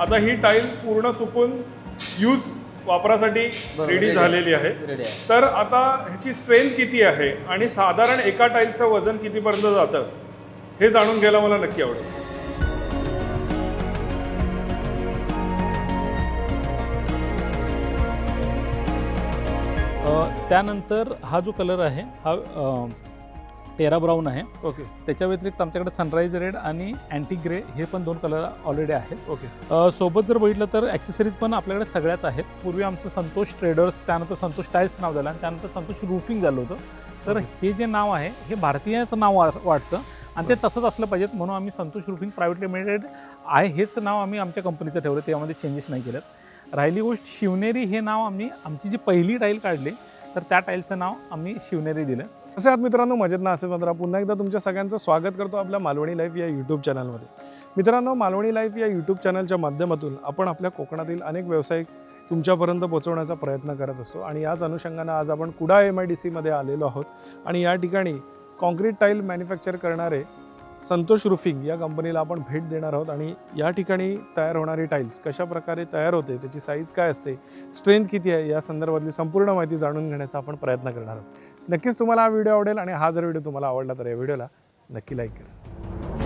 आता ही टाईल्स पूर्ण सुकून यूज वापरासाठी रेडी झालेली आहे. तर आता ह्याची स्ट्रेंथ किती आहे आणि साधारण एका टाईल्सचं वजन कितीपर्यंत जातं हे जाणून घ्यायला मला नक्की आवडेल. त्यानंतर हा जो कलर आहे हा टेरा ब्राऊन आहे. ओके. त्याच्या व्यतिरिक्त आमच्याकडे सनराईज रेड आणि अँटी ग्रे हे पण दोन कलर ऑलरेडी आहेत. ओके. सोबत जर बघितलं तर ॲक्सेसरीज पण आपल्याकडे सगळ्याच आहेत. पूर्वी आमचं संतोष ट्रेडर्स त्यानंतर संतोष टाईल्स नाव झालं आणि त्यानंतर संतोष रूफिंग झालं होतं. तर हे जे नाव आहे हे भारतीयाचं नाव वाटतं आणि ते तसंच असलं पाहिजेत म्हणून आम्ही संतोष रूफिंग प्रायव्हेट लिमिटेड आहे हेच नाव आम्ही आमच्या कंपनीचं ठेवलं त्यामध्ये चेंजेस नाही केलं राहिली गोष्ट शिवनेरी हे नाव आम्ही आमची जी पहिली टाईल काढली तर त्या टाईलचं नाव आम्ही शिवनेरी दिलं. असे आहात मित्रांनो मजेत ना? असेल मात्र पुन्हा एकदा तुमच्या सगळ्यांचं स्वागत करतो आपल्या मालवणी लाईफ या यूट्यूब चॅनलमध्ये. मित्रांनो मालवणी लाईफ या यूट्यूब चॅनलच्या माध्यमातून आपण आपल्या कोकणातील अनेक व्यावसायिक तुमच्यापर्यंत पोहोचवण्याचा प्रयत्न करत असतो आणि याच अनुषंगानं आज आपण कुडा एम आय डी सीमध्ये आलेलो आहोत आणि या ठिकाणी कॉन्क्रीट टाईल मॅन्युफॅक्चर करणारे संतोष रुफिंग या कंपनीला आपण भेट देणार आहोत आणि या ठिकाणी तयार होणारी टाईल्स कशा प्रकारे तयार होते त्याची साईज काय असते स्ट्रेंथ किती आहे या संदर्भातली संपूर्ण माहिती जाणून घेण्याचा आपण प्रयत्न करणार आहोत. नक्कीच तुम्हाला हा व्हिडिओ आवडेल आणि हा जर व्हिडिओ तुम्हाला आवडला तर या व्हिडिओला नक्की लाईक करा.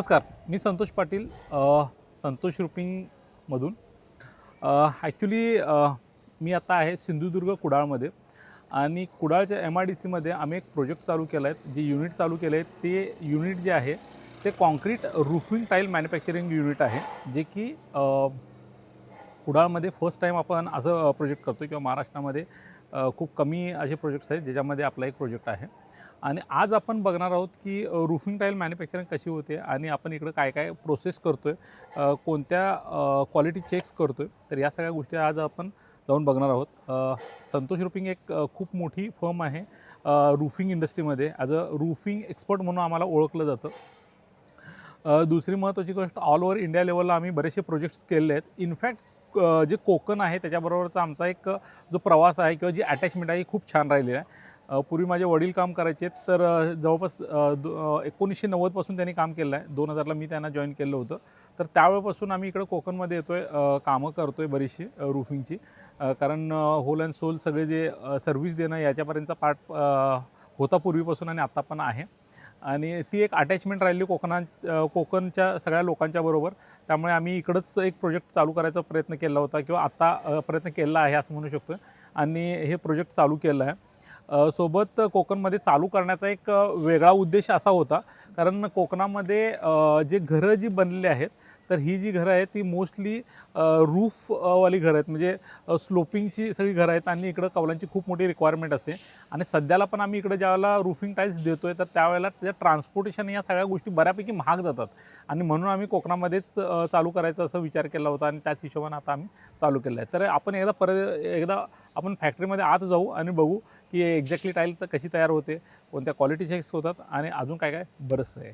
नमस्कार मी संतोष पाटील संतोष रुपिंगमधून ॲक्च्युली मी आता आहे सिंधुदुर्ग कुडाळमध्ये आणि कुडाळच्या एम आय डी सीमध्ये आम्ही एक प्रोजेक्ट चालू केला आहे जे युनिट चालू केलं आहे ते युनिट जे आहे ते concrete roofing tile manufacturing unit आहे. जे की कुडाळमध्ये फर्स्ट टाईम आपण असं प्रोजेक्ट करतो किंवा महाराष्ट्रामध्ये खूप कमी असे प्रोजेक्ट्स आहेत ज्याच्यामध्ये आपला एक प्रोजेक्ट आहे. आणि आज आपण बघणार आहोत की रूफिंग टाईल मॅन्युफॅक्चरिंग कशी होते आणि आपण इकडं काय काय प्रोसेस करतो आहे कोणत्या क्वालिटी चेक्स करतो आहे तर या सगळ्या गोष्टी आज आपण जाऊन बघणार आहोत. संतोष रूफिंग एक खूप मोठी फर्म आहे रूफिंग इंडस्ट्रीमध्ये ॲज अ रूफिंग एक्सपर्ट म्हणून आम्हाला ओळखलं जातं. दुसरी महत्त्वाची गोष्ट ऑल ओव्हर इंडिया लेवलला आम्ही बरेचसे प्रोजेक्ट्स केले आहेत. इनफॅक्ट जे कोकण आहे त्याच्याबरोबरचा आमचा एक जो प्रवास आहे किंवा जी अटॅचमेंट आहे ही खूप छान राहिलेली आहे. पूर्वी माझे वडील काम करायचे तर जवळपास दो- एकोणीसशे नव्वदपासून त्यांनी काम केलं आहे. दोन हजारला मी त्यांना जॉईन केलं होतं. तर त्यावेळेपासून आम्ही इकडं कोकणमध्ये येतो आहे कामं करतो आहे बरीचशी रूफिंगची कारण होल अँड सोल सगळे जे सर्व्हिस देणं याच्यापर्यंतचा पार्ट होता पूर्वीपासून आणि आत्ता पण आहे. आणि ती एक अटॅचमेंट राहिली कोकणा कोकणच्या सगळ्या लोकांच्या बरोबर. त्यामुळे आम्ही इकडंच एक प्रोजेक्ट चालू करायचा प्रयत्न केला होता किंवा आत्ता प्रयत्न केला आहे असं म्हणू शकतो आणि हे प्रोजेक्ट चालू केलं आहे. सोबत कोकणमध्ये चालू करण्याचा एक वेगळा उद्देश असा होता. कारण कोकणामध्ये जे घरं जी बनलेली आहेत तर ही जी घरं आहेत ती मोस्टली रूफवाली घरं आहेत. म्हणजे स्लोपिंगची सगळी घरं आहेत आणि इकडं कौलांची खूप मोठी रिक्वायरमेंट असते. आणि सध्याला पण आम्ही इकडं ज्यावेळेला रूफिंग टाईल्स देतो आहे तर त्यावेळेला त्याच्या ट्रान्सपोर्टेशन या सगळ्या गोष्टी बऱ्यापैकी महाग जातात. आणि म्हणून आम्ही कोकणामध्येच चालू करायचं असं विचार केला होता आणि त्याच हिशोबाने आता आम्ही चालू केलं आहे तर आपण एकदा परत एकदा आपण फॅक्टरीमध्ये आत जाऊ आणि बघू की एक्झॅक्टली टाईल तर कशी तयार होते कोणत्या क्वालिटी चेक्स होतात आणि अजून काय काय बरंचसं आहे.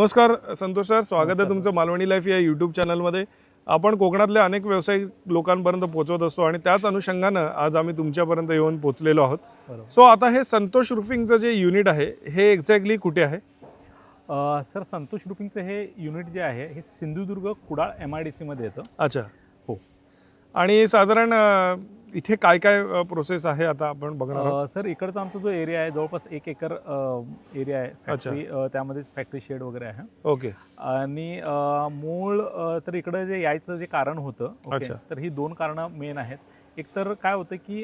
नमस्कार संतोष सर. स्वागत आहे तुमचं मालवणी लाईफ या यूट्यूब चॅनलमध्ये. आपण कोकणातल्या अनेक व्यावसायिक लोकांपर्यंत पोहोचवत असतो आणि त्याच अनुषंगानं आज आम्ही तुमच्यापर्यंत येऊन पोहोचलेलो आहोत. सो आता हे संतोष रुफिंगचं जे युनिट आहे हे एक्झॅक्टली कुठे आहे? सर संतोष रुपिंगचं हे युनिट जे आहे हे Sindhudurg Kudal M I D सीमध्ये येतं. अच्छा. हो. आणि साधारण इथे काय काय प्रोसेस आहे आता आपण बघणार आहोत? सर इकडचा आमचा जो एरिया आहे जवळपास एक एकर एरिया आहे. फॅक्टरी त्यामध्ये फॅक्टरी शेड वगैरे आहे. ओके. आणि मूळ तर इकडं जे यायचं जे कारण होतं. तर ही दोन कारणं मेन आहेत. एक तर काय होतं की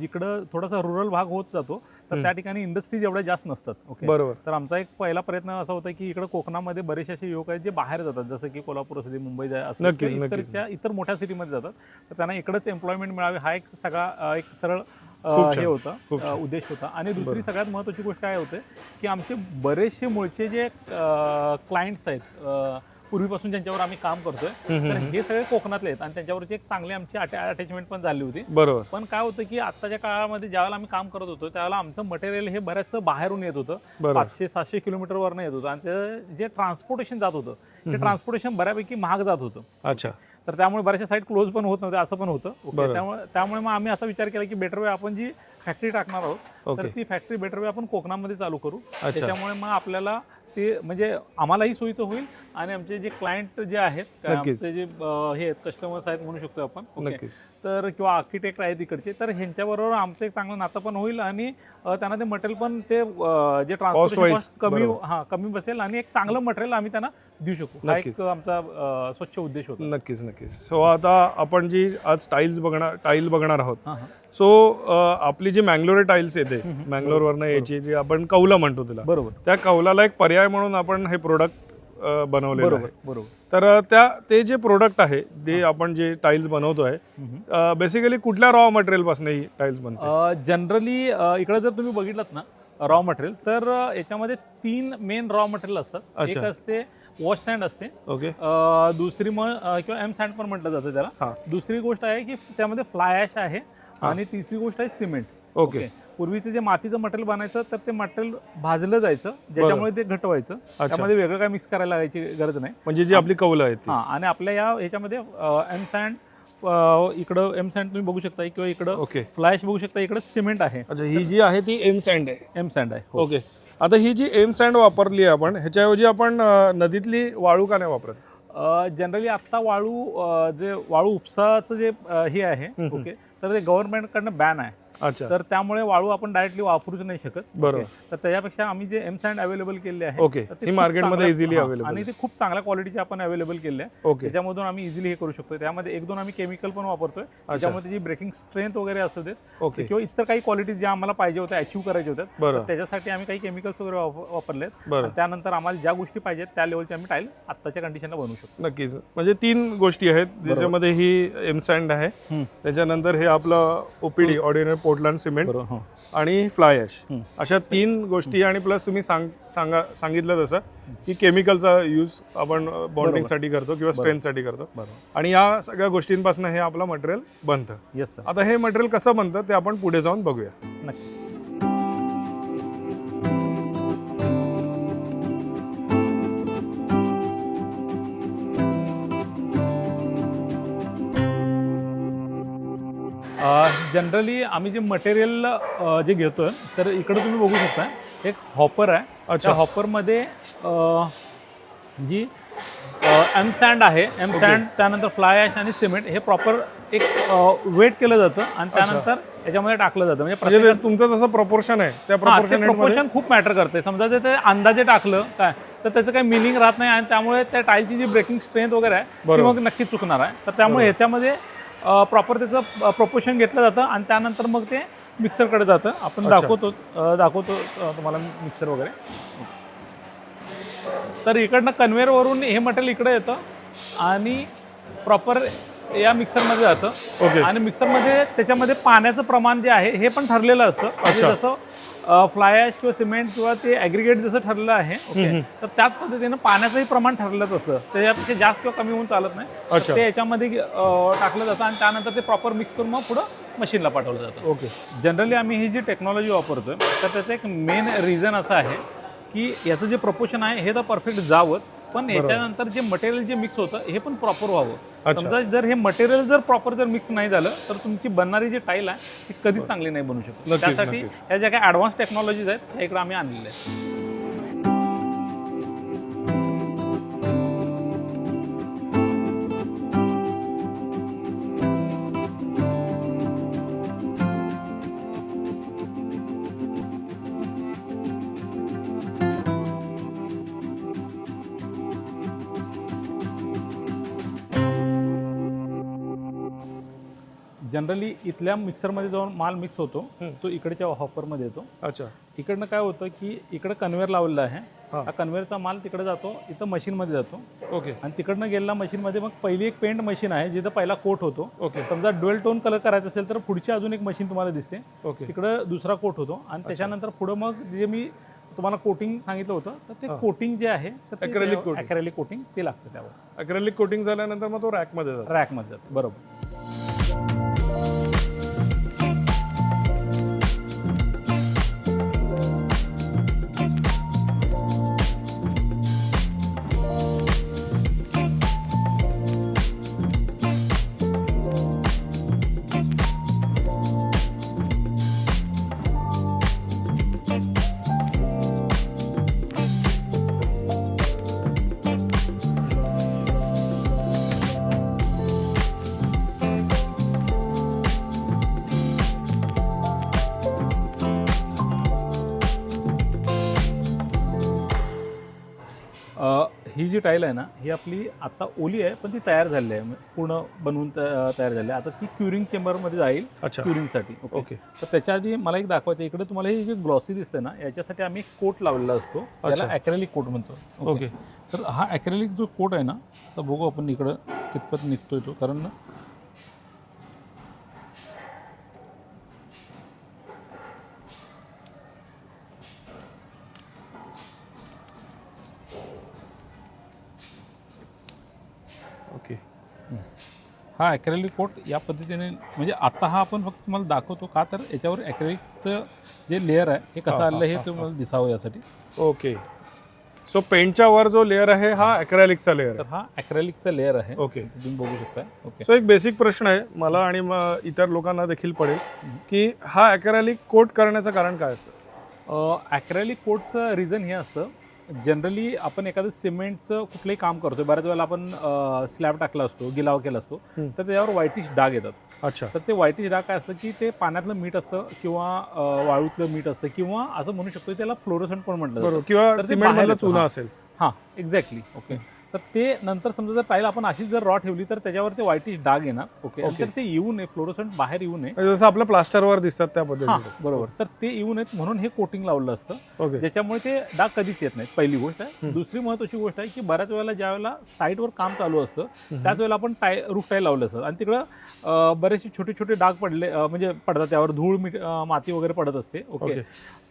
जिकडं थोडासा रुरल भाग होत जातो तर. त्या ठिकाणी इंडस्ट्रीज एवढ्या जास्त नसतात ओके बरोबर तर आमचा एक पहिला प्रयत्न असा होता की इकडे कोकणामध्ये बरेचसे असे युवक आहेत जे बाहेर जातात जसं की कोल्हापूर असू दे मुंबई असू दे. इतरच्या इतर मोठ्या सिटीमध्ये जातात तर त्यांना इकडंच एम्प्लॉयमेंट मिळावी हा एक सगळा एक सरळ हे होता. उद्देश होता आणि दुसरी. सगळ्यात महत्त्वाची गोष्ट काय होते की आमचे बरेचसे मूळचे जे क्लायंट्स आहेत पूर्वीपासून ज्यांच्यावर आम्ही काम करतोय तर. हे सगळे कोकणातले आहेत. आणि त्यांच्यावरची एक चांगली आमची अटॅचमेंट पण झाली होती. बरोबर. पण काय होतं की आत्ताच्या काळामध्ये ज्यावेळेला आम्ही काम करत होतो त्यावेळेला आमचं मटेरियल हे बऱ्याचसं बाहेरून येत होतं. पाचशे सातशे किलोमीटरवरनं येत होतं. आणि ते जे ट्रान्सपोर्टेशन जात होतं ते ट्रान्सपोर्टेशन बऱ्यापैकी महाग जात होतं. अच्छा. तर त्यामुळे बऱ्याचशा साईट क्लोज पण होत नव्हते असं पण होतं. त्यामुळे त्यामुळे मग आम्ही असा विचार केला की बेटर वे आपण जी फॅक्टरी टाकणार आहोत तर ती फॅक्टरी बेटर वे आपण कोकणामध्ये चालू करू. त्याच्यामुळे मग आपल्याला ते म्हणजे आम्हालाही सोयीचं होईल आणि आमचे जे क्लायंट जे आहेत. आमचे जे हे आहेत कस्टमर्स आहेत म्हणू शकतो आपण ओके. तर किंवा आर्किटेक्ट आहेत इकडचे तर ह्यांच्याबरोबर आमचं एक चांगलं नातं पण होईल आणि त्यांना ते मटेरियल पण ते जे कॉस्ट कमी. हा कमी बसेल आणि एक चांगलं मटेरियल आम्ही त्यांना देऊ शकू. हा एक नक्कीच. आमचा अ, स्वच्छ उद्देश होता. नक्कीच नक्कीच. सो आता आपण जी आज टाईल्स बघणार टाईल बघणार आहोत. हा, हा. सो आपली जी मँगलोर टाईल्स येते हम्म, हम्म. मँगलोरवरनं यायची जी आपण कौला म्हणतो तिला बरोबर. त्या कौलाला एक पर्याय म्हणून आपण हे प्रोडक्ट बनवलेलं बरोबर आहे. बरोबर. तर अ, त्या ते जे प्रोडक्ट आहे ते आपण जे टाईल्स बनवतोय हम्म. बेसिकली कुठल्या रॉ मटेरियलपासून ही टाईल्स बनते? जनरली इकडे जर तुम्ही बघितलात ना रॉ मटेरियल तर अ, याच्यामध्ये तीन मेन रॉ मटेरियल असतात. एक अच्छा. असते वॉश सँड असते. ओके. दुसरी मग किंवा एम सँड पण म्हटलं जातं त्याला. दुसरी गोष्ट आहे की त्यामध्ये फ्लाय ॲश आहे आणि तिसरी गोष्ट आहे सिमेंट ओके. पूर्वीचं जे मातीचं मटेरियल बनायचं तर ते मटेरियल भाजलं जायचं ज्याच्यामुळे ते घट व्हायचं अच्छा. त्यामध्ये वेगळं काय मिक्स करायला लागायची गरज नाही. म्हणजे जी आपली कौलं आहे ती. हा आणि आपल्या या ह्याच्यामध्ये एम सँड इकडं एम सँड तुम्ही बघू शकता किंवा इकडं ओके. फ्लॅश बघू शकता इकडं सिमेंट आहे. अच्छा ही जी आहे ती एम सँड आहे. एम सँड आहे. हो. ओके. आता ही जी एम सँड वापरली आहे आपण ह्याच्याऐवजी आपण नदीतली वाळू का नाही वापरत जनरली आत्ता वाळू जे वाळू उपसाचं जे हे आहे. ओके तर ते गव्हर्नमेंटकडनं बॅन आहे अच्छा. तर त्यामुळे वाळू आपण डायरेक्टली वापरूच नाही शकत बरोबर. तर त्याच्यापेक्षा आम्ही जे एम सँड अवेलेबल केले आहे ओके तर ते ही खूप मार्केटमध्ये चांगल्या- इझिली हा, अवेलेबल आणि ते खूप चांगल्या क्वालिटीचे आपण अवेलेबल केले आहे ओके त्याच्यामधून आम्ही इझिली हे करू शकतो त्यामध्ये एक दोन आम्ही केमिकल पण वापरतोय. त्याच्यामध्ये जी ब्रेकिंग स्ट्रेंथ वगैरे असू देत ओके किंवा इतर काही क्वालिटी ज्या आम्हाला पाहिजे होत्या अचीव करायच्या होत्या तर बरं त्याच्यासाठी आम्ही काही केमिकल्स वगैरे वाप- वापरलेत. बरं आणि त्यानंतर आम्हाला ज्या गोष्टी पाहिजेत त्या लेवलचे आम्ही टाईल आत्ताच्या कंडिशनला बनवू शकतो. नक्कीच. म्हणजे तीन गोष्टी आहेत ज्याच्यामध्ये ही एम सँड आहे. हम्म. त्याच्यानंतर हे आपलं ओपीडी ऑर्डिनरी पोर्टलँड सिमेंट बरोबर हो. आणि फ्लाय ॲश. अशा तीन गोष्टी आणि प्लस तुम्ही सांग सांगा सांगितलं तसं की केमिकलचा यूज आपण बॉन्डिंगसाठी करतो किंवा स्ट्रेंथसाठी करतो. बरोबर. आणि या सगळ्या गोष्टींपासून हे आपलं मटेरियल बनतं. येस सर आता हे मटेरियल कसं बनतं ते आपण पुढे जाऊन बघूया. नक्की. जनरली आम्ही जे मटेरियल जे घेतोय तर इकडे तुम्ही बघू शकता एक हॉपर आहे. अच्छा. हॉपरमध्ये जी एम सँड आहे. एम सँड त्यानंतर फ्लाय ॲश आणि सिमेंट हे प्रॉपर एक वेट केलं जातं आणि त्यानंतर याच्यामध्ये टाकलं जातं. म्हणजे म्हणजे तुमचं जसं प्रपोर्शन आहे त्या प्रपोर्शन प्रपोर्शन खूप मॅटर करते समजा ते- ते अंदाजे टाकलं काय तर त्याचं काही मिनिंग राहत नाही आणि त्यामुळे त्या टाईलची जी ब्रेकिंग स्ट्रेंथ वगैरे आहे ती. मग नक्कीच चुकणार आहे. तर त्यामुळे ह्याच्यामध्ये प्रॉपर त्याचं प्रपोर्शन घेतलं जातं आणि त्यानंतर मग ते मिक्सरकडे जातं. आपण. दाखवतो दाखवतो तुम्हाला मिक्सर वगैरे. तर इकडनं कन्व्हेअरवरून हे मटेरियल इकडे येतं आणि प्रॉपर या मिक्सरमध्ये जातं. ओके आणि मिक्सरमध्ये त्याच्यामध्ये पाण्याचं प्रमाण जे आहे हे पण ठरलेलं असतं. म्हणजे. जसं फ्लाय ॲश किंवा सिमेंट किंवा ते ॲग्रिगेट जसं ठरलेलं आहे ओके तर त्याच पद्धतीनं पाण्याचंही प्रमाण ठरलेलंच असतं. त्याच्यापेक्षा जास्त किंवा कमी होऊन चालत नाही. ते याच्यामध्ये टाकलं जातं आणि त्यानंतर ते प्रॉपर मिक्स करून मग पुढं मशीनला पाठवलं जातं. ओके. जनरली आम्ही ही जी टेक्नॉलॉजी वापरतोय तर त्याचं एक मेन रिझन असं आहे की याचं जे प्रपोशन आहे हे तर परफेक्ट जावंच पण याच्यानंतर जे मटेरियल जे मिक्स होतं हे पण प्रॉपर व्हावं. समजा जर हे मटेरियल जर प्रॉपर जर मिक्स नाही झालं तर तुमची बनणारी जी टाईल आहे ती कधीच चांगली नाही बनू शकत. त्यासाठी नक्कीच. या ज्या काही ॲडव्हान्स टेक्नॉलॉजीज आहेत त्या इकडे आम्ही आणलेल्या आहेत. जनरली इथल्या मिक्सरमध्ये जो माल मिक्स होतो. तो इकडच्या हॉपरमध्ये येतो. अच्छा. इकडनं काय होतं की इकडं कन्व्हेअर लावलेलं आहे हा. कन्व्हेअरचा माल तिकडे जातो इथं मशीनमध्ये जातो. ओके. आणि तिकडनं गेलेला मशीनमध्ये मग पहिली एक पेंट मशीन आहे जिथं पहिला कोट होतो. ओके. समजा ड्युएल टोन कलर करायचा असेल तर पुढची अजून एक मशीन तुम्हाला दिसते. ओके. तिकडं दुसरा कोट होतो आणि त्याच्यानंतर पुढं मग जे मी तुम्हाला कोटिंग सांगितलं होतं तर ते. कोटिंग जे आहे तर Acrylic coating. अॅक्रेलिक कोटिंग ते लागतं त्यावर. अक्रेलिक कोटिंग झाल्यानंतर मग तो रॅकमध्ये जातो. रॅकमध्ये जातं. बरोबर. जी टाईल आहे ना ही आपली आता ओली आहे पण ती तयार झालेली आहे. पूर्ण बनवून तयार झाली आहे. आता ती क्युरिंग चेंबरमध्ये जाईल क्युरिंगसाठी ओके. तर त्याच्या आधी मला एक दाखवायचं. इकडे तुम्हाला हे जे ग्लॉसी दिसते ना याच्यासाठी आम्ही कोट लावलेला असतो. त्याला. ॲक्रेलिक कोट म्हणतो. ओके. तर हा ॲक्रेलिक जो कोट आहे ना तर बघू आपण इकडं कितपत निघतोय तो. कारण ओके. हा ॲक्रेलिक कोट या पद्धतीने म्हणजे आता हा आपण फक्त तुम्हाला दाखवतो का? तर याच्यावर ॲक्रेलिकचं जे लेअर आहे हे कसं आलं हे तुम्हाला दिसावं यासाठी. ओके. सो पेंटच्या वर जो लेअर आहे हा अक्रेलिकचा लेअर हा ॲक्रेलिकचा लेअर आहे. ओके. ते तुम्ही बघू शकता. ओके. सो एक बेसिक प्रश्न आहे मला आणि इतर लोकांना देखील पडेल की हा अक्रेलिक कोट करण्याचं कारण काय असतं? ॲक्रेलिक कोटचं रिझन हे असतं जनरली आपण एखादं सिमेंटचं कुठलंही काम करतो बऱ्याच वेळेला आपण स्लॅब टाकला असतो गिलाव केला असतो. तर त्याच्यावर व्हाईटिश डाग येतात. अच्छा. तर ते व्हाईटिश डाग काय असतं की ते पाण्यातलं मीठ असतं किंवा वाळूतलं मीठ असतं किंवा असं म्हणू शकतो त्याला फ्लोरोसंट पण म्हटलं किंवा सिमेंट चुना. असेल. हां एक्झॅक्टली ओके. तर ते नंतर समजा जर टाईल आपण अशीच जर रॉ ठेवली तर त्याच्यावर ते व्हाईटिश डाग येणार ओके. तर ते येऊ नये फ्लोरोसंट बाहेर येऊ नये. म्हणजे जसं आपल्या प्लास्टरवर दिसतात त्या हां पद्धतीने बरोबर. तर ते येऊ नयेत म्हणून हे कोटिंग लावलं असतं. ओके. ज्याच्यामुळे ते डाग कधीच येत नाहीत. पहिली गोष्ट आहे. हम्म. दुसरी महत्वाची गोष्ट आहे की बऱ्याच वेळेला ज्या वेळेला साईटवर काम चालू असतं. त्याच वेळेला आपण टाय रूफ टाईल लावलं असतं. आणि तिकडं अं, बरेचसे छोटे छोटे डाग पडले अं, म्हणजे पडतात. त्यावर धूळ मीठ अं, माती वगैरे पडत असते. ओके. ओके.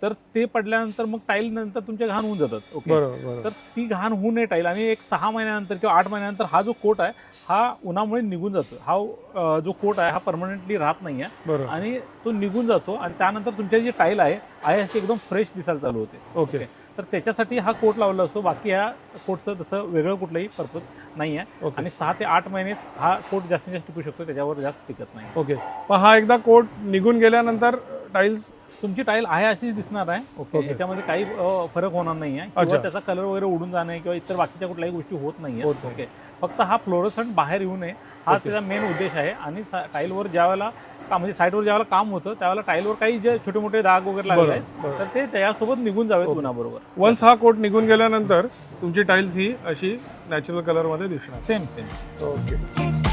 तर ते पडल्यानंतर मग टाईल नंतर तुमच्या घाण होऊन जातात. ओके. बरोबर बरोबर. तर ती घाण होऊ नये टाईल आणि एक सहा महिन्यानंतर किंवा आठ महिन्यानंतर हा जो कोट आहे हा उन्हामुळे निघून जातो. हा जो कोट आहे हा परमनंटली राहत नाही आहे बरोबर. आणि तो निघून जातो आणि त्यानंतर तुमच्या जी टाईल आहे आहे अशी एकदम फ्रेश दिसायला चालू होते. ओके. तर त्याच्यासाठी हा कोट लावला असतो. बाकी ह्या कोटचं तसं वेगळं कुठलंही पर्पज नाही आहे आणि सहा ते आठ महिनेच हा कोट जास्तीत जास्त टिकू शकतो. त्याच्यावर जास्त टिकत नाही. ओके. मग हा एकदा कोट निघून गेल्यानंतर टाईल्स तुमची टाईल आहे अशीच दिसणार आहे ओके. याच्यामध्ये काही अ, फरक होणार नाही आहे अच्छा. त्याचा कलर वगैरे उडून जाणे किंवा इतर बाकीच्या कुठल्याही गोष्टी होत नाही होत नाही. ओके फक्त हा फ्लोरोसंट बाहेर येऊ नये हा ओके. त्याचा मेन उद्देश आहे आणि सा- टाईलवर ज्या वेळेला का म्हणजे साईटवर ज्या वेळेला काम होतं त्यावेळेला टाईलवर काही जे छोटे मोठे डाग वगैरे लागले बरोबर, आहेत बरोबर. तर ते त्याच्यासोबत निघून जावेत ओके. उन्हाबरोबर वन्स हा कोट निघून गेल्यानंतर तुमची टाईल्स ही अशी नॅचरल कलरमध्ये दिसणार सेम सेम ओके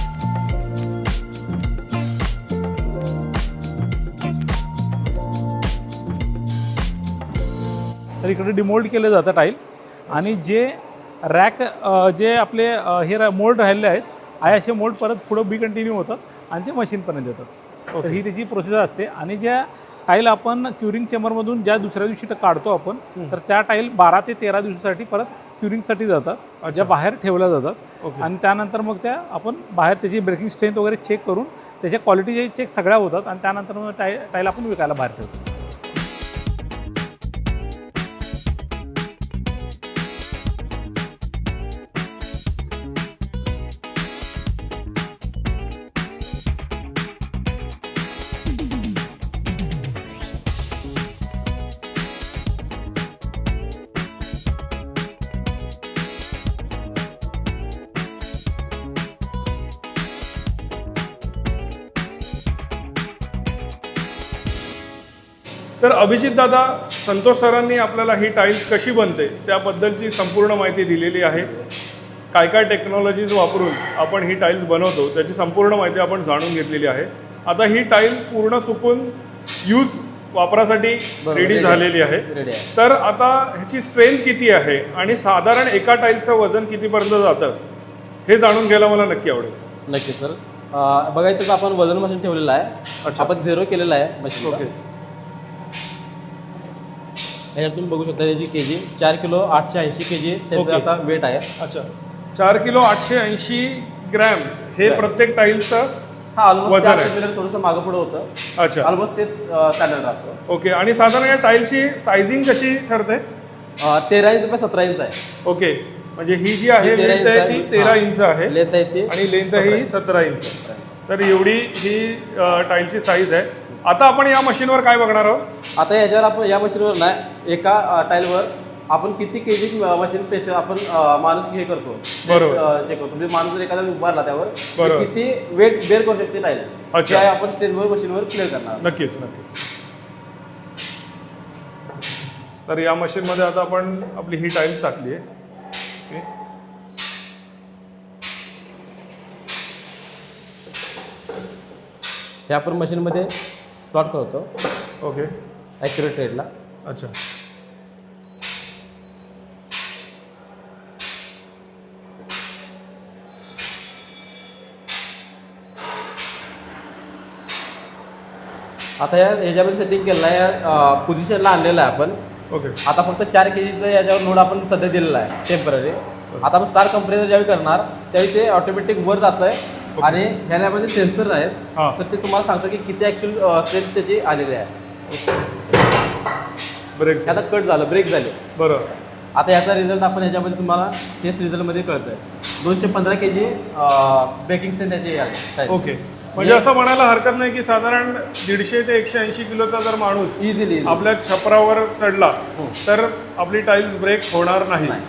तर इकडे डिमोल्ड केलं जातं टाईल आणि जे रॅक जे आपले हे मोल्ड राहिले आहेत आहे असे मोल्ड परत पुढं बी कंटिन्यू होतात आणि ते मशीनपर्यंत येतात. तर ही त्याची प्रोसेस असते. आणि ज्या टाईल आपण क्युरिंग चेंबरमधून ज्या दुसऱ्या दिवशी काढतो आपण. तर त्या टाईल बारा ते तेरा दिवसासाठी परत क्युरिंगसाठी जातात. ज्या बाहेर ठेवल्या जातात. आणि त्यानंतर मग त्या आपण बाहेर त्याची ब्रेकिंग स्ट्रेंथ वगैरे चेक करून त्याच्या क्वालिटीचे चेक सगळ्या होतात आणि त्यानंतर मग टाईल टाईल आपण विकायला बाहेर ठेवतो. तर अभिजित दादा संतोष सरांनी आपल्याला ही टाईल्स कशी बनते त्याबद्दलची संपूर्ण माहिती दिलेली आहे. काय काय टेक्नॉलॉजीज वापरून आपण ही टाईल्स बनवतो त्याची संपूर्ण माहिती आपण जाणून घेतलेली आहे. आता ही टाईल्स पूर्ण सुकून यूज वापरासाठी रेडी झालेली आहे. तर आता ह्याची स्ट्रेंथ किती आहे आणि साधारण एका टाईल्सचं वजन कितीपर्यंत जातं हे जाणून घ्यायला मला नक्की आवडेल. नक्की सर. अं, बघा इथं आपण वजन मशीन ठेवलेलं आहे. आपण झिरो केलेलं आहे मशीन ओके. याच्यात तुम्ही बघू शकता त्याची के जी चार किलो आठशे ऐंशी के जी. त्याचं आता वेट आहे अच्छा चार किलो आठशे ऐंशी ग्रॅम हे. प्रत्येक टाईल्सचं हा ऑलमोस्ट वजन आहे. थोडंसं मागं पुढं होतं अच्छा ऑलमोस्ट तेच स्टँडर्ड राहतं ओके आणि साधारण या टाईल्सची सायझिंग कशी ठरते अं, तेरा इंच बाय सतरा इंच आहे ओके म्हणजे ही जी आहे ही लेंथ आहे ती. तेरा. इंच आहे लेंथ आहे ती आणि लेंथ ही सतरा इंच सतरा इंच. तर एवढी ही अ, टाईलची साईज आहे आता आपण या मशीनवर काय बघणार आहोत आता याच्यावर आपण या मशीनवर ना एका अं, टाईलवर आपण किती के जी मशीन प्रेशर आपण अं, माणूस हे करतो बरोबर. चेक करतो म्हणजे माणूस जर एखादा उभारला त्यावर तर बरोबर. किती वेट बेअर करू शकते टाईल अच्छा. ते आपण स्टेजवर मशीनवर क्लिअर करणार नक्कीच नक्कीच तर या मशीनमध्ये आता आपण आपली ही टाईल्स टाकली आहे ओके. हे आपण मशीनमध्ये स्लॉट करतो ओके ॲक्युरेट रेटला अच्छा. आता या ह्याच्यामध्ये सेटिंग केलेलं आहे या पोझिशनला आणलेलं आहे आपण. ओके आता फक्त चार के जीचं याच्यावर लोड आपण सध्या दिलेला आहे टेंपररी आता आपण स्टार कंपनीचं ज्यावेळी करणार त्यावेळी ते ऑटोमॅटिक वर जातं आहे आणि ह्याच्यामध्ये सेन्सर हा. आहेत तर ते तुम्हाला सांगतं की किती ॲक्च्युअल स्ट्रेंथ त्याची आलेली आहे. ब्रेक आता कट झालं ब्रेक झाले. बरं. आता याचा रिझल्ट आपण याच्यामध्ये तुम्हाला तेच रिझल्टमध्ये कळतं आहे दोनशे पंधरा के जी ब्रेकिंग स्ट्रेंथ त्याची आहे. ओके. म्हणजे असं म्हणायला हरकत नाही की साधारण दीडशे ते एकशे ऐंशी किलोचा जर माणूस इझिली आपल्या छपरावर चढला हो. तर आपली टाईल्स ब्रेक होणार नाही. नाही.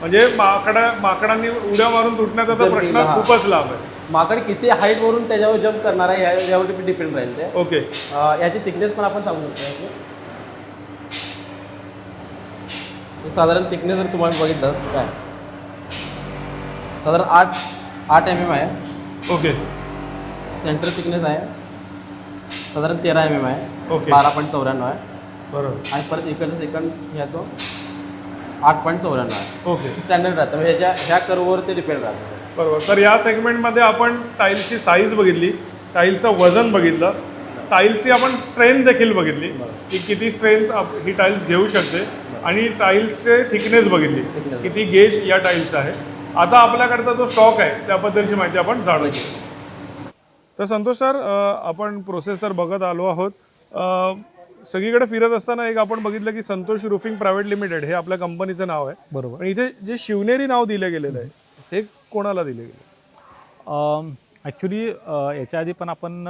म्हणजे माकडा माकडांनी उड्या मारून तुटण्याचा तर प्रश्न हा. खूपच लांब आहे. माकड किती हाईटवरून त्याच्यावर जम्प करणार आहे या- यावर डिपेंड राहील ते. ओके अं, याची थिकनेस पण आपण सांगू शकतो हे साधारण थिकनेस जर तुम्हाला बघितलं काय? साधारण आठ आठ एम एम आहे. ओके सेंटर थिकनेस आहे. साधारण तेरा एम एम आहे. ओके. बारा पॉईंट चौऱ्याण्णव आहे. बरोबर. आणि परत इकडचं सेकंड ह्या तो आठ पॉईंट चौऱ्याण्णव आहे. ओके स्टँडर्ड राहतं. म्हणजे ह्याच्या ह्या कर्ववर ते डिपेंड राहतं. बरोबर. तर या सेगमेंटमध्ये आपण टाईल्सची साईज बघितली टाईल्सचं वजन बघितलं. टाईल्सची आपण स्ट्रेंथ देखील बघितली की किती स्ट्रेंथ ही टाईल्स घेऊ शकते. आणि टाईल्सचे थिकनेस बघितली. किती गेज या टाईल्स आहे. आता आपल्याकडचा जो स्टॉक आहे त्याबद्दलची माहिती आपण जाणून घेऊ. तर संतोष सर आपण प्रोसेस तर बघत आलो आहोत. सगळीकडे फिरत असताना एक आपण बघितलं की संतोष रुफिंग प्रायव्हेट लिमिटेड हे आपल्या कंपनीचं नाव आहे. बरोबर. इथे जे शिवनेरी नाव दिलं गेलेलं आहे हे कोणाला दिले गेले? ॲक्च्युली याच्या आधी पण आपण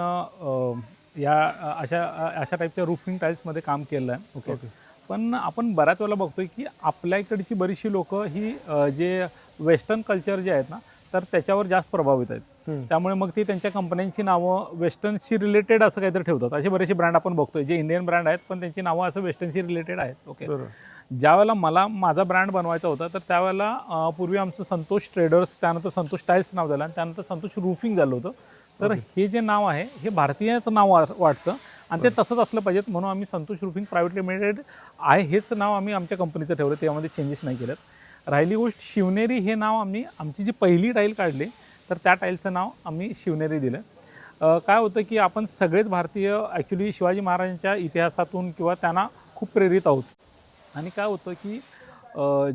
या अशा अशा टाईपच्या रूफिंग टाईल्समध्ये काम केलं आहे. ओके पण आपण बऱ्याच वेळेला बघतोय की आपल्या इकडची बरीचशी लोक ही अ, जे वेस्टर्न कल्चर जे आहेत ना तर त्याच्यावर जास्त प्रभावित आहेत. त्यामुळे मग ते त्यांच्या कंपन्यांची नावं वेस्टर्नशी रिलेटेड असं काहीतरी ठेवतात. असे बरेचसे ब्रँड आपण बघतोय जे इंडियन ब्रँड आहेत पण त्यांची नावं असं वेस्टर्नशी रिलेटेड आहेत. ओके बरोबर. ज्या वेळेला मला माझा ब्रँड बनवायचा होता तर त्यावेळेला पूर्वी आमचं संतोष ट्रेडर्स त्यानंतर संतोष टाईल्स नाव झालं आणि त्यानंतर संतोष रूफिंग झालं होतं. तर हे जे नाव आहे हे भारतीयच नाव वाटतं आणि ते तसंच असलं पाहिजेत. म्हणून आम्ही संतोष रूफिंग प्रायव्हेट लिमिटेड आहे हेच नाव आम्ही आमच्या कंपनीचं ठेवलं त्यामध्ये चेंजेस नाही केलेत. राहिली गोष्ट शिवनेरी हे नाव आम्ही आमची जी पहिली टाईल काढली तर त्या टाईलचं नाव आम्ही शिवनेरी दिलं. काय होतं की आपण सगळेच भारतीय ॲक्च्युली शिवाजी महाराजांच्या इतिहासातून किंवा त्यांना खूप प्रेरित आहोत. आणि काय होतं की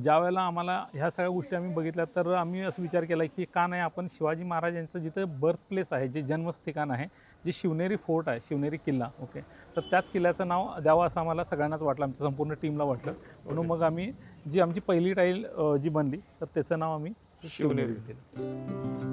ज्या वेळेला आम्हाला ह्या सगळ्या गोष्टी आम्ही बघितल्या तर आम्ही असं विचार केला की का नाही आपण शिवाजी महाराजांचं जिथं बर्थ प्लेस आहे जे जन्मस ठिकाण आहे जे शिवनेरी फोर्ट आहे शिवनेरी किल्ला ओके तर त्याच किल्ल्याचं नाव द्यावं असं आम्हाला सगळ्यांनाच वाटलं आमच्या संपूर्ण टीमला वाटलं. म्हणून मग आम्ही जी आमची पहिली टाईल जी बनली तर त्याचं नाव आम्ही शिवनेरीच दिलं.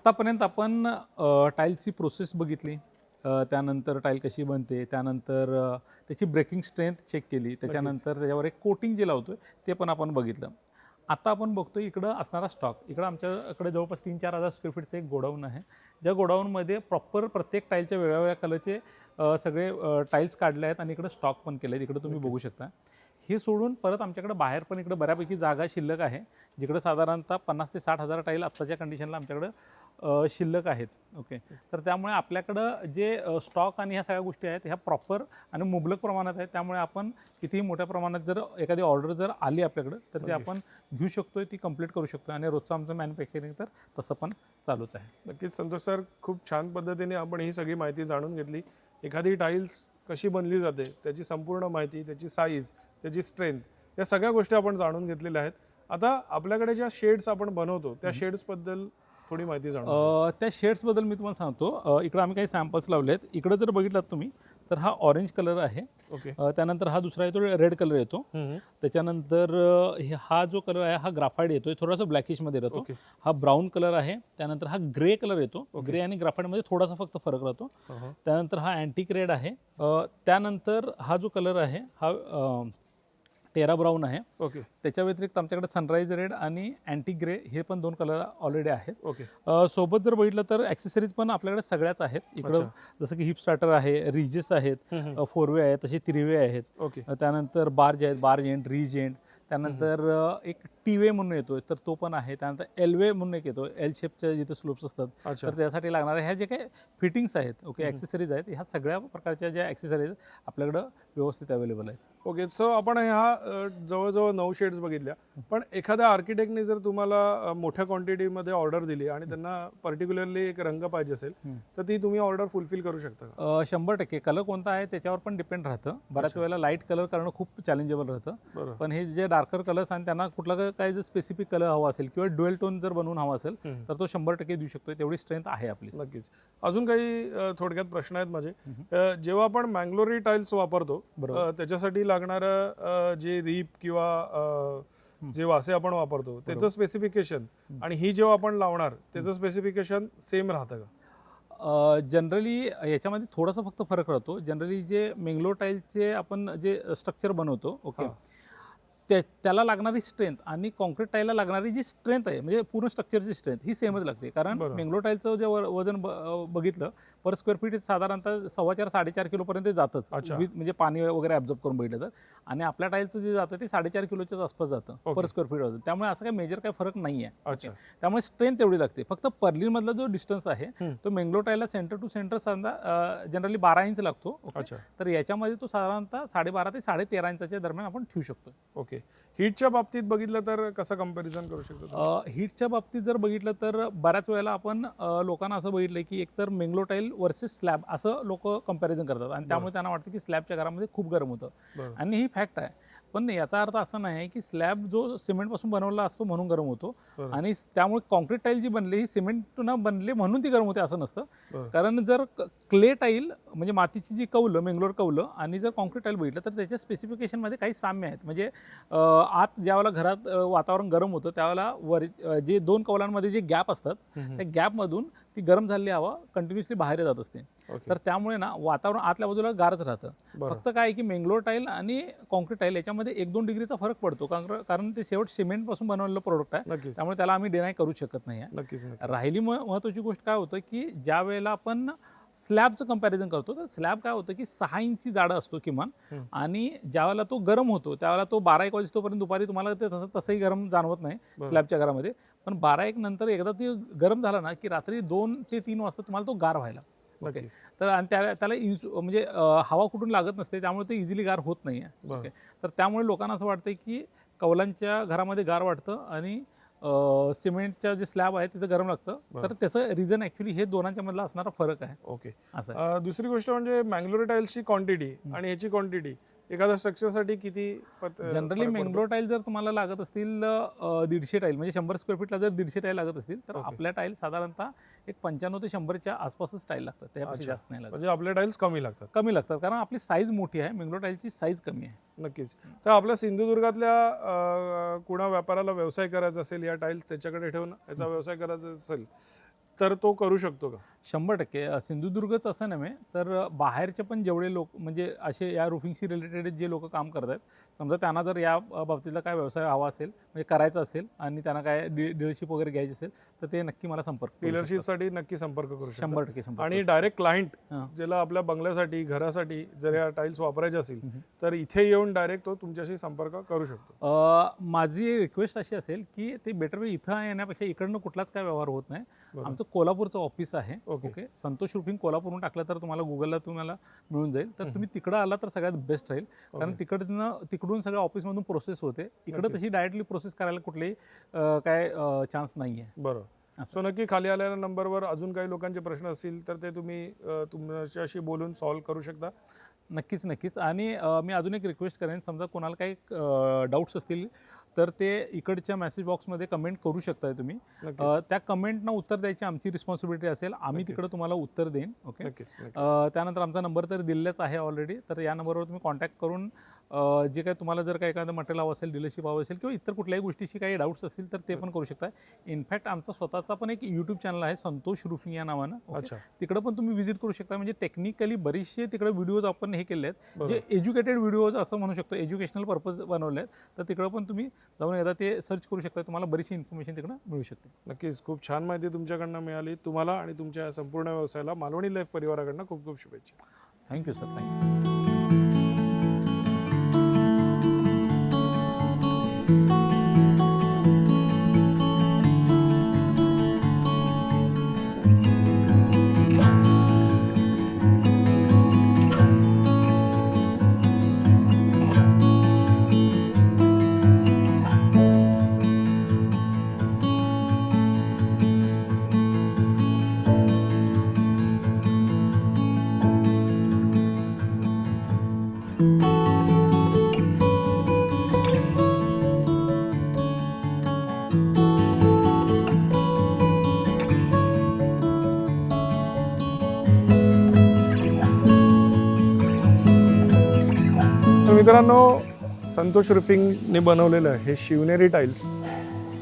आत्तापर्यंत आपण टाईलची प्रोसेस बघितली. त्यानंतर टाईल कशी बनते त्यानंतर त्याची ब्रेकिंग स्ट्रेंथ चेक केली. त्याच्यानंतर त्याच्यावर एक कोटिंग जे लावतोय ते पण आपण बघितलं. आता आपण बघतो इकडं असणारा स्टॉक. इकडं आमच्याकडे जवळपास तीन चार हजार स्क्वेअर फीटचं एक गोडाऊन आहे. ज्या गोडाऊनमध्ये प्रॉपर प्रत्येक टाईलच्या वेगळ्या वेगळ्या कलरचे सगळे टाईल्स काढले आहेत आणि इकडं स्टॉक पण केले आहेत. इकडं तुम्ही बघू शकता. हे सोडून परत आमच्याकडे बाहेर पण इकडं बऱ्यापैकी जागा शिल्लक आहे. जिकडं साधारणतः पन्नास ते साठ हजार टाईल आत्ताच्या कंडिशनला आमच्याकडं शिल्लक आहेत. ओके. तर त्यामुळे आपल्याकडं जे स्टॉक आणि ह्या सगळ्या गोष्टी आहेत ह्या प्रॉपर आणि मुबलक प्रमाणात आहेत त्यामुळे आपण कितीही मोठ्या प्रमाणात जर एखादी ऑर्डर जर आली आपल्याकडं तर ती. आपण घेऊ शकतोय ती कंप्लीट करू शकतो आणि रोजचं आमचं मॅन्युफॅक्चरिंग तर तसं पण चालूच आहे. नक्कीच संतोष सर खूप छान पद्धतीने आपण ही सगळी माहिती जाणून घेतली. एखादी टाईल्स कशी बनली जाते त्याची संपूर्ण माहिती त्याची साईज त्याची स्ट्रेंथ या सगळ्या गोष्टी आपण जाणून घेतलेल्या आहेत. आता आपल्याकडे ज्या शेड्स आपण बनवतो त्या शेड्सबद्दल थोडी माहिती जाणून त्या शेड्सबद्दल मी तुम्हाला सांगतो. इकडं आम्ही काही सॅम्पल्स लावले आहेत. इकडं जर बघितलात तुम्ही तर हा ऑरेंज कलर आहे. ओके त्यानंतर हा दुसरा येतो रेड कलर येतो. त्याच्यानंतर हे- जो कलर आहे हा ग्राफाईड येतोय. थोडासा ब्लॅकिशमध्ये राहतो. हा ब्राऊन कलर आहे. त्यानंतर हा ग्रे कलर येतो. ग्रे आणि ग्राफाईडमध्ये थोडासा फक्त फरक राहतो. अहं. त्यानंतर हा अँटिक रेड आहे. त्यानंतर हा जो कलर आहे हा टेरा ब्राऊन आहे. ओके. त्याच्या व्यतिरिक्त आमच्याकडे सनराईज रेड आणि अँटिक ग्रे हे पण दोन कलर ऑलरेडी आहेत. ओके. सोबत जर बघितलं तर ॲक्सेसरीज पण आपल्याकडे सगळ्याच आहेत. इकडं. जसं की हिप स्टार्टर आहे रिजेस आहेत हम्म. फोरवे आहेत तसे तिरवे आहेत. ओके. त्यानंतर बार्ज आहेत बार्ज एंड रिज एंड त्यानंतर एक टीवे म्हणून येतो तर तो पण आहे. त्यानंतर एलवे म्हणून एक येतो एल शेपच्या जिथे स्लोप्स असतात. तर त्यासाठी लागणाऱ्या ह्या जे काही फिटिंग्स आहेत ओके ॲक्सेसरीज आहेत ह्या सगळ्या प्रकारच्या ज्या ॲक्सेसरीज आपल्याकडं व्यवस्थित अवेलेबल आहेत. ओके सो आपण ह्या जवळजवळ नऊ शेड्स बघितल्या. पण एखाद्या आर्किटेक्टने जर तुम्हाला मोठ्या क्वांटिटीमध्ये ऑर्डर दिली आणि त्यांना पर्टिक्युलरली एक रंग पाहिजे असेल. तर ती तुम्ही ऑर्डर फुलफिल करू शकता शंभर टक्के. कलर कोणता आहे त्याच्यावर पण डिपेंड राहतं. बऱ्याच वेळेला लाइट कलर करणं खूप चॅलेंजेबल राहतं. पण हे जे डार्कर कलर्स आणि त्यांना कुठला का- काय जर स्पेसिफिक कलर हवा असेल किंवा डुएल टोन जर बनवून हवा असेल. तर तो शंभर टक्के देऊ शकतो तेवढी स्ट्रेंथ आहे आपली. नक्कीच. अजून काही थोडक्यात प्रश्न आहेत माझे. जेव्हा आपण मँगलोरी टाईल्स वापरतो त्याच्यासाठी लागणारं जे रीप किंवा जे वासे आपण वापरतो त्याचं स्पेसिफिकेशन आणि ही जेव्हा आपण लावणार त्याचं स्पेसिफिकेशन सेम राहतं का? जनरली याच्यामध्ये थोडासा फक्त फरक राहतो. जनरली जे मेंगलोर टाईलचे आपण जे स्ट्रक्चर बनवतो ओके त्या त्याला लागणारी स्ट्रेंथ आणि कॉन्क्रीट टाईलला लागणारी जी स्ट्रेंथ आहे म्हणजे पूर्ण स्ट्रक्चरची स्ट्रेंथ ही सेमच लागते. कारण. मेंगलोर टाईलचं जे वजन बघितलं पर स्क्वेअर फीट साधारणतः सव्वा चार साडेचार किलोपर्यंत जातच. म्हणजे पाणी वगैरे ॲब्झॉर्ब करून बघितलं तर. आणि आपल्या टाईलचं जे जातं ते साडेचार किलोच्याच आसपास जातं पर. स्क्वेअर फीट वजन. त्यामुळे असं काही मेजर काही फरक नाही आहे अच्छा त्यामुळे स्ट्रेंथ तेवढी लागते. फक्त पर्लिनमधला जो डिस्टन्स आहे. तो मेंगलोर टाईलला सेंटर टू सेंटर समजा जनरली बारा इंच लागतो तर याच्यामध्ये तो साधारणतः साडेबारा ते साडे तेरा इंचाच्या दरम्यान आपण ठेवू शकतो ओके. हीटच्या बाबतीत बघितलं तर कसं कंपॅरिझन करू शकतो? हीटच्या बाबतीत जर बघितलं तर बऱ्याच वेळेला आपण लोकांना असं बघितलं की एकतर मेंगलो टाईल वर्सेस स्लॅब असं लोक कंपॅरिझन करतात आणि त्यामुळे त्यांना वाटतं की स्लॅबच्या घरामध्ये खूप गरम होतं. आणि ही फॅक्ट आहे पण याचा अर्थ असा नाही की स्लॅब जो सिमेंटपासून बनवला असतो म्हणून गरम होतो. आणि त्यामुळे कॉन्क्रीट टाईल जी बनली ही सिमेंटनं बनली म्हणून ती गरम होते असं नसतं. कारण जर क्ले टाईल म्हणजे मातीची जी कौलं मेंगलोर कौलं आणि जर कॉन्क्रीट टाईल बघितलं तर त्याच्या स्पेसिफिकेशनमध्ये काही साम्य आहेत म्हणजे आत ज्यावेळेला घरात वातावरण गरम होतं त्यावेळेला वर जे दोन कौलांमध्ये जे गॅप असतात. त्या गॅपमधून ती गरम झालेली हवा कंटिन्युअसली बाहेर जात असते. तर त्यामुळे ना वातावरण आतल्या बाजूला गारच राहतं. फक्त काय की मेंगलोर टाईल आणि कॉन्क्रीट टाईल याच्यामध्ये एक दोन डिग्रीचा फरक पडतो. कारण कारण ते शेवट सिमेंटपासून बनवलेलं प्रोडक्ट आहे. त्यामुळे त्याला आम्ही डिनाय करू शकत नाही राहिली म- महत्त्वाची गोष्ट काय होतं की ज्या वेळेला आपण स्लॅबचं कंपॅरिझन करतो तर स्लॅब काय होतं की सहा इंची जाडं असतो किमान. आणि ज्यावेळेला तो गरम होतो त्यावेळेला तो बारा एक वाजेपर्यंत दुपारी तुम्हाला ते तसं तसंही गरम जाणवत नाही. स्लॅबच्या घरामध्ये पण बारा एक नंतर एकदा ते गरम झाला ना की रात्री दोन ते तीन वाजता तुम्हाला तो गार व्हायला ओके तर आणि त्या त्याला इन्स म्हणजे हवा कुठून लागत नसते त्यामुळे ते इझिली गार होत नाही आहे. ओके तर त्यामुळे लोकांना असं वाटतं की कौलांच्या घरामध्ये गार वाटतं आणि सिमेंटच्या जे स्लॅब आहे तिथं गरम लागतं. तर त्याचं रिझन ऍक्च्युली हे दोनांच्या मधला असणारा फरक आहे. ओके. असं दुसरी गोष्ट म्हणजे मँगलोर टाईल्सची क्वांटिटी आणि ह्याची क्वांटिटी एखाद्या स्ट्रक्चरसाठी किती जनरली? मेंगलोर टाईल जर तुम्हाला लागत असतील दीडशे टाईल म्हणजे शंभर स्क्वेअर फीटला जर दीडशे टाईल लागत असतील तर. आपल्या टाईल साधारणतः एक पंच्याण्णव ते शंभरच्या आसपासच टाईल लागतात. त्यापेक्षा. जास्त नाही लागत. म्हणजे आपले टाईल्स कमी लागतात. कमी लागतात. कारण आपली साईज मोठी आहे मेंगलोर टाईलची साईज कमी आहे. नक्कीच. तर आपल्या सिंधुदुर्गातल्या कुणा व्यापाराला व्यवसाय करायचा असेल या टाईल्स त्याच्याकडे ठेवून याचा व्यवसाय करायचा असेल तर तो करू शकतो का शंभर टक्के सिंधुदुर्गच असं नव्हे तर बाहेरचे पण जेवढे लोक म्हणजे असे या रुफिंगशी रिलेटेड जे लोक काम करत आहेत समजा त्यांना जर या बाबतीतला काय व्यवसाय हवा असेल म्हणजे करायचा असेल आणि त्यांना काय डीलरशिप वगैरे घ्यायची असेल तर ते नक्की मला संपर्क. डीलरशिपसाठी नक्की संपर्क करू शंभर टक्के संपर्क आणि डायरेक्ट क्लायंट. ज्याला आपल्या बंगल्यासाठी घरासाठी जर या टाईल्स वापरायचे असतील. तर इथे येऊन डायरेक्ट तो तुमच्याशी संपर्क करू शकतो माझी रिक्वेस्ट अशी असेल की ते बेटर वे इथं येण्यापेक्षा इकडनं कुठलाच काय व्यवहार होत नाही. आमचं कोल्हापूरचं ऑफिस आहे ओके. संतोष रुपिंग कोल्हापूरहून टाकलं तर तुम्हाला गुगलला तुम्हाला मिळून जाईल. तर तुम्ही तिकडं आला तर सगळ्यात बेस्ट राहील. कारण. तिकडनं तिकडून सगळ्या ऑफिसमधून प्रोसेस होते. इकडं. तशी डायरेक्टली प्रोसेस करायला कुठलेही काय चान्स नाही आहे बरोबर. असं. सो नक्की खाली आलेल्या नंबरवर अजून काही लोकांचे प्रश्न असतील तर ते तुम्ही तुमच्याशी बोलून सॉल्व्ह करू शकता. नक्कीच नक्कीच. आणि मी अजून एक रिक्वेस्ट करेन. समजा कोणाला काही डाऊट्स असतील तर ते इकडच्या मेसेज बॉक्समध्ये कमेंट करू शकताय तुम्ही. त्या कमेंटना उत्तर द्यायची आमची रिस्पॉन्सिबिलिटी असेल. आम्ही. तिकडं तुम्हाला उत्तर देईन ओके त्यानंतर आमचा नंबर तर दिलेलाच आहे ऑलरेडी तर या नंबरवर तुम्ही कॉन्टॅक्ट करून जे काही तुम्हाला जर काही एखादं मटेरियल हवं असेल डीलरशिप हवं असेल किंवा इतर कुठल्याही गोष्टीशी काही डाऊट्स असतील तर ते पण करू शकता. इनफॅक्ट आमचा स्वतःचा पण एक यूट्यूब चॅनल आहे संतोष रुफिंग या नावानं? अच्छा. तिकडं पण तुम्ही व्हिजिट करू शकता. म्हणजे टेक्निकली बरेचसे तिकडे व्हिडिओज आपण हे केले आहेत. जे एज्युकेटेड व्हिडिओज असं म्हणू शकतो एज्युकेशनल पर्पज बनवले आहेत तर तिकडं पण तुम्ही जाऊन एकदा ते सर्च करू शकता. तुम्हाला बरीचशी इन्फॉर्मेशन तिकडं मिळू शकते. नक्कीच. खूप छान माहिती तुमच्याकडनं मिळाली. तुम्हाला आणि तुमच्या संपूर्ण व्यवसायाला मालवणी लाईफ परिवाराकडनं खूप खूप शुभेच्छा. थँक्यू सर थँक्यू मित्रांनो संतोष रुफिंगने बनवलेलं हे शिवनेरी टाईल्स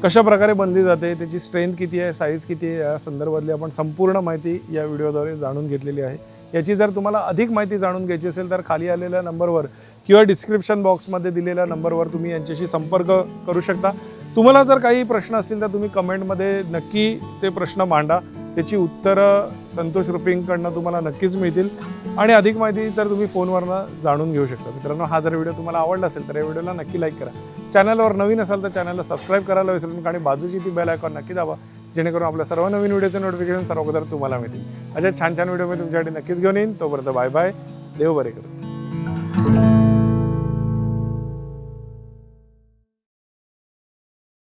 कशा प्रकारे बनली जाते त्याची स्ट्रेंथ किती आहे साईज किती आहे या संदर्भातली आपण संपूर्ण माहिती या व्हिडिओद्वारे जाणून घेतलेली आहे. याची जर तुम्हाला अधिक माहिती जाणून घ्यायची असेल तर खाली आलेल्या नंबरवर किंवा डिस्क्रिप्शन बॉक्समध्ये दिलेल्या नंबरवर तुम्ही यांच्याशी संपर्क करू शकता. तुम्हाला जर काही प्रश्न असतील तर तुम्ही कमेंटमध्ये नक्की ते प्रश्न मांडा. त्याची उत्तरं संतोष रुपिंगकडनं तुम्हाला नक्कीच मिळतील. आणि अधिक माहिती तर तुम्ही फोनवरनं जाणून घेऊ शकता. मित्रांनो हा जर व्हिडिओ तुम्हाला आवडला असेल तर या व्हिडिओला नक्की लाईक करा. चॅनलवर नवीन असाल तर चॅनलला सबस्क्राईब करायला विसरू नका आणि बाजूची ती बेल आयकॉन नक्की दाबा. जेणेकरून आपल्या सर्व नवीन व्हिडिओचे नोटिफिकेशन सर्व अगोदर तुम्हाला मिळतील. अशा छान छान व्हिडिओ मी तुमच्यासाठी नक्कीच घेऊन येईन. तोपर्यंत बाय बाय देव बरे करू